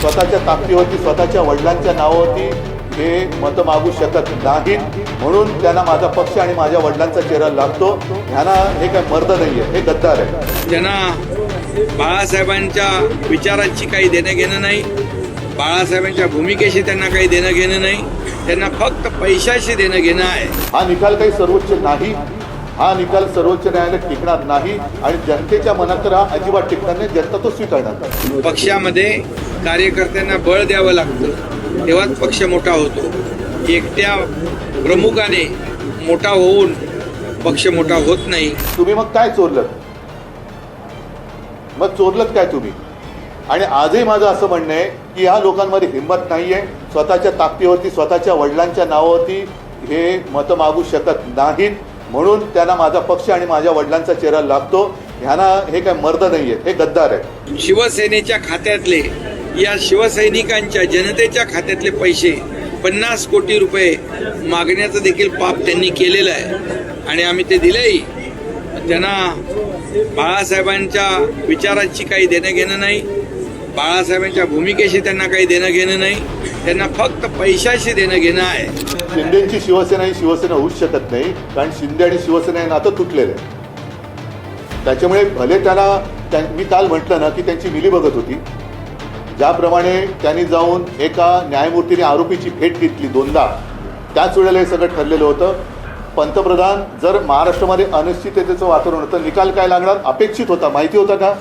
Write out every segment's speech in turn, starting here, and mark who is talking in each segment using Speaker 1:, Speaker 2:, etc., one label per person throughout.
Speaker 1: स्वतःच्या ताकदीवरती स्वतःच्या वडिलांच्या नावावरती हे मतं मागू शकत नाहीत. म्हणून त्यांना माझा पक्ष आणि माझ्या वडिलांचा चेहरा लागतो. ह्यांना हे काय मर्द नाही आहे हे गद्दार आहे.
Speaker 2: त्यांना बाळासाहेबांच्या विचारांची काही देणं घेणं नाही बाळासाहेबांच्या भूमिकेशी त्यांना काही देणं घेणं नाही त्यांना फक्त पैशाशी देणं घेणं आहे.
Speaker 1: हा निकाल काही सर्वोच्च नाही. हा निकाल सर्वोच्च न्यायालय टिकणार नाही. आणि जनतेच्या मनात तर हा अजिबात टिकणार नाही जनता तो स्वीकारणार नाही.
Speaker 2: पक्षामध्ये कार्यकर्त्यांना बळ द्यावं लागतं तेव्हाच पक्ष मोठा होतो. एकट्या प्रमुखाने मोठा होऊन पक्ष मोठा होत नाही.
Speaker 1: तुम्ही मग काय चोरलं मग चोरलत काय तुम्ही? आणि आजही माझं असं म्हणणं आहे की ह्या लोकांमध्ये हिंमत नाही आहे स्वतःच्या ताकदीवरती स्वतःच्या वडिलांच्या नावावरती हे मतं मागू शकत नाहीत. म्हणून त्यांना माझा पक्ष आणि माझ्या वडिलांचा चेहरा लागतो. ह्यांना हे काय मर्द नाही आहेत हे गद्दार आहे
Speaker 2: शिवसेनेच्या खात्यातले या शिवसैनिकांच्या जनतेच्या खात्यातले पैसे पन्नास कोटी रुपये मागण्याचं देखील पाप त्यांनी केलेलं आहे. आणि आम्ही ते दिलंही. त्यांना बाळासाहेबांच्या विचारांची काही देणं घेणं नाही. बाळासाहेबांच्या भूमिकेशी त्यांना काही देणं घेणं नाही. त्यांना फक्त पैशाशी देणं घेणं आहे.
Speaker 1: शिंदेची शिवसेना ही शिवसेना होऊच शकत नाही कारण शिंदे आणि शिवसेना हे नातं तुटलेलं आहे. त्याच्यामुळे भले त्याला मी काल म्हटलं ना की त्यांची मिली बघत होती. ज्याप्रमाणे त्यांनी जाऊन एका न्यायमूर्तीने आरोपीची भेट घेतली दोनदा. त्याच वेळेला हे सगळं ठरलेलं होतं. पंतप्रधान जर महाराष्ट्रामध्ये अनिश्चिततेचं वातावरण होतं निकाल काय लागणार? अपेक्षित होता. माहिती होता का?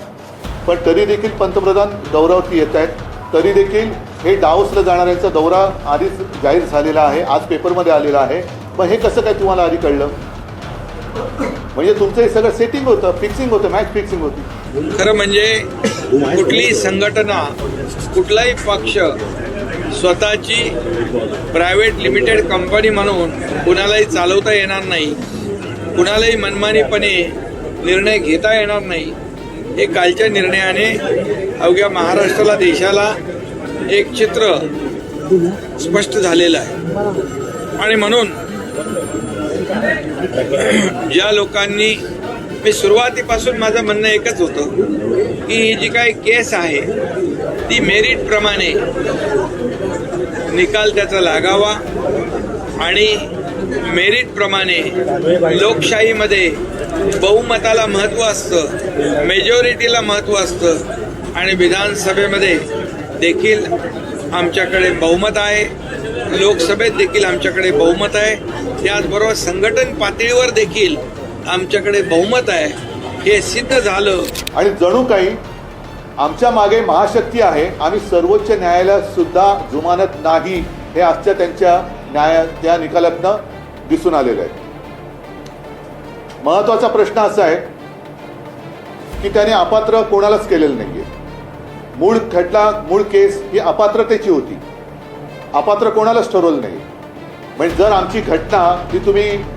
Speaker 1: पण तरी देखील पंतप्रधान दौऱ्यावरती येत आहेत. तरी देखील हे डाऊसला जाणाऱ्यांचा दौरा आधीच जाहीर झालेला आहे. आज पेपरमध्ये आलेला आहे. मग हे कसं काय तुम्हाला आधी कळलं? म्हणजे तुमचं हे सगळं सेटिंग होतं फिक्सिंग होतं मॅच फिक्सिंग होती.
Speaker 2: खरं म्हणजे कुठलीही संघटना कुठलाही पक्ष स्वतःची प्रायव्हेट लिमिटेड कंपनी म्हणून कुणालाही चालवता येणार नाही कुणालाही मनमानीपणे निर्णय घेता येणार नाही हे कालच्या निर्णयाने अवघ्या महाराष्ट्राला देशाला एक चित्र स्पष्ट झालेलं आहे. आणि म्हणून ज्या लोकांनी मी सुरुवातीपासून माझं म्हणणं एकच होतं की ही जी काही केस आहे ती मेरिटप्रमाणे निकाल त्याचा लागावा आणि मेरिटप्रमाणे लोकशाहीमध्ये बहुमताला महत्त्व असतं मेजॉरिटीला महत्त्व असतं आणि विधानसभेमध्ये देखील आमच्याकडे बहुमत आहे लोकसभेत देखील आमच्याकडे बहुमत आहे. त्याचबरोबर संघटन पातळीवर देखील आमच्याकडे बहुमत आहे. हे सिद्ध झालं.
Speaker 1: आणि जणू काही आमच्या मागे महाशक्ती आहे. आम्ही सर्वोच्च न्यायालयात सुद्धा जुमानत नाही हे आजच्या त्यांच्या न्याय त्या निकालातनं दिसून आलेलं आहे. महत्त्वाचा प्रश्न असा आहे की त्याने अपात्र कोणालाच केलेलं नाहीये. मूळ खटला मूळ केस ही अपात्रतेची होती. अपात्र कोणालाच ठरवलं नाही. म्हणजे जर आमची घटना ही तुम्ही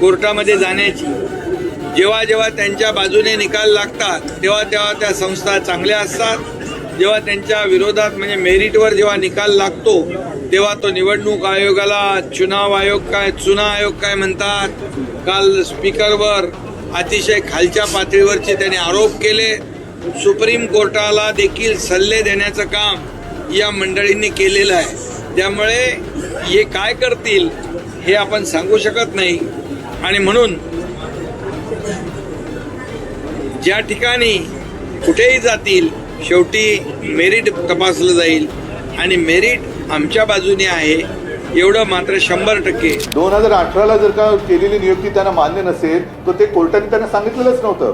Speaker 2: कोर्टामध्ये जाण्याची. जेव्हा जेव्हा त्यांच्या बाजूने निकाल लागतात तेव्हा तेव्हा त्या संस्था चांगल्या असतात. जेव्हा त्यांच्या विरोधात म्हणजे मेरिटवर जेव्हा निकाल लागतो तेव्हा तो निवडणूक आयोगाला चुनाव आयोग काय चुना आयोग काय म्हणतात. काल स्पीकरवर अतिशय खालच्या पातळीवरचे त्यांनी आरोप केले. सुप्रीम कोर्टाला देखील सल्ले देण्याचं काम या मंडळींनी केलेलं आहे. त्यामुळे हे काय करतील हे आपण सांगू शकत नाही. आणि म्हणून ज्या ठिकाणी कुठेही जातील शेवटी मेरिट तपासलं जाईल. आणि मेरिट आमच्या बाजूने आहे एवढं मात्र शंभर टक्के.
Speaker 1: दोन हजार अठराला जर का केलेली नियुक्ती त्यांना मान्य नसेल तर ते कोर्टाने त्यांना सांगितलेलंच नव्हतं.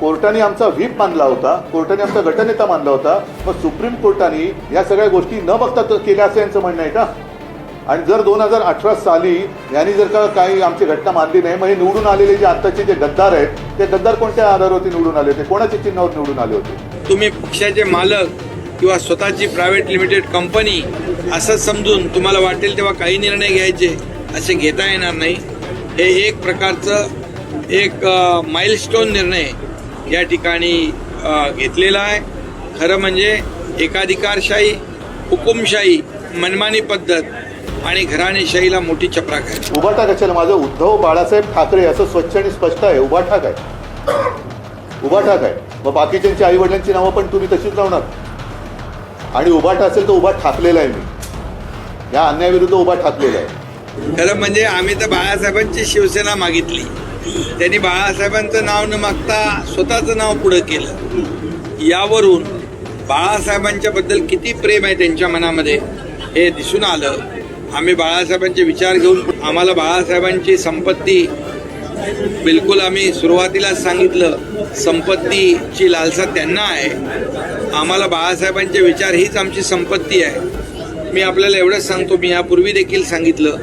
Speaker 1: कोर्टाने आमचा व्हीप मानला होता कोर्टाने आमचा गटनेता मानला होता. मग सुप्रीम कोर्टाने या सगळ्या गोष्टी न बघता तर केल्या असं यांचं म्हणणं आहे का? आणि जर दोन हजार अठरा साली यांनी जर का काही आमची घटना मानली नाही मग हे निवडून आलेले जे आत्ताचे जे गद्दार आहेत ते गद्दार कोणत्या आधारावरती निवडून आले होते? कोणाच्या चिन्हावर निवडून आले होते?
Speaker 2: तुम्ही पक्षाचे मालक किंवा स्वतःची प्रायव्हेट लिमिटेड कंपनी असं समजून तुम्हाला वाटेल तेव्हा काही निर्णय घ्यायचे असे घेता येणार नाही. हे एक प्रकारचं एक माइलस्टोन निर्णय या ठिकाणी घेतलेला आहे. खरं म्हणजे एकाधिकारशाही हुकुमशाही मनमानी पद्धत आणि घराणेशाहीला मोठी चपराक आहे.
Speaker 1: उभाटा कशाला माझं. उद्धव बाळासाहेब ठाकरे असं स्वच्छ आणि स्पष्ट आहे. उभाठाक आहे. उभाठाक आहे. मग बाकीच्यांची आई वडिलांची नावं पण तुम्ही तशीच लावणार. आणि उभाटा असेल तर उभा ठाकलेला आहे मी. या अन्यायाविरुद्ध उभा ठाकलेला आहे.
Speaker 2: खरं म्हणजे आम्ही तर बाळासाहेबांची शिवसेना मागितली. त्यांनी बाळासाहेबांचं नाव न मागता स्वतःचं नाव पुढं केलं. यावरून बाळासाहेबांच्या बद्दल किती प्रेम आहे त्यांच्या मनामध्ये हे दिसून आलं. आम्ही बाळासाहेबांचे विचार घेऊन आम्हाला बाळासाहेबांची संपत्ती बिलकुल आम्ही सुरुवातीलाच सांगितलं संपत्तीची लालसा त्यांना आहे. आम्हाला बाळासाहेबांचे विचार हीच आमची संपत्ती आहे. मी आपल्याला एवढंच सांगतो मी यापूर्वी देखील सांगितलं.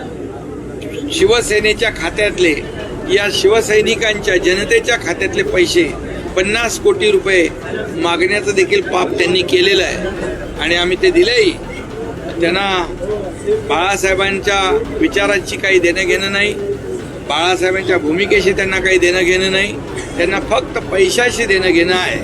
Speaker 2: शिवसेनेच्या खात्यातले या शिवसैनिकांच्या जनतेच्या खात्यातले पैसे पन्नास कोटी रुपये मागण्याचं देखील पाप त्यांनी केलेलं आहे. आणि आम्ही ते दिलंही. त्यांना बाळासाहेबांच्या विचारांची काही देणं घेणं नाही बाळासाहेबांच्या भूमिकेशी त्यांना काही देणं घेणं नाही त्यांना फक्त पैशाशी देणं घेणं आहे.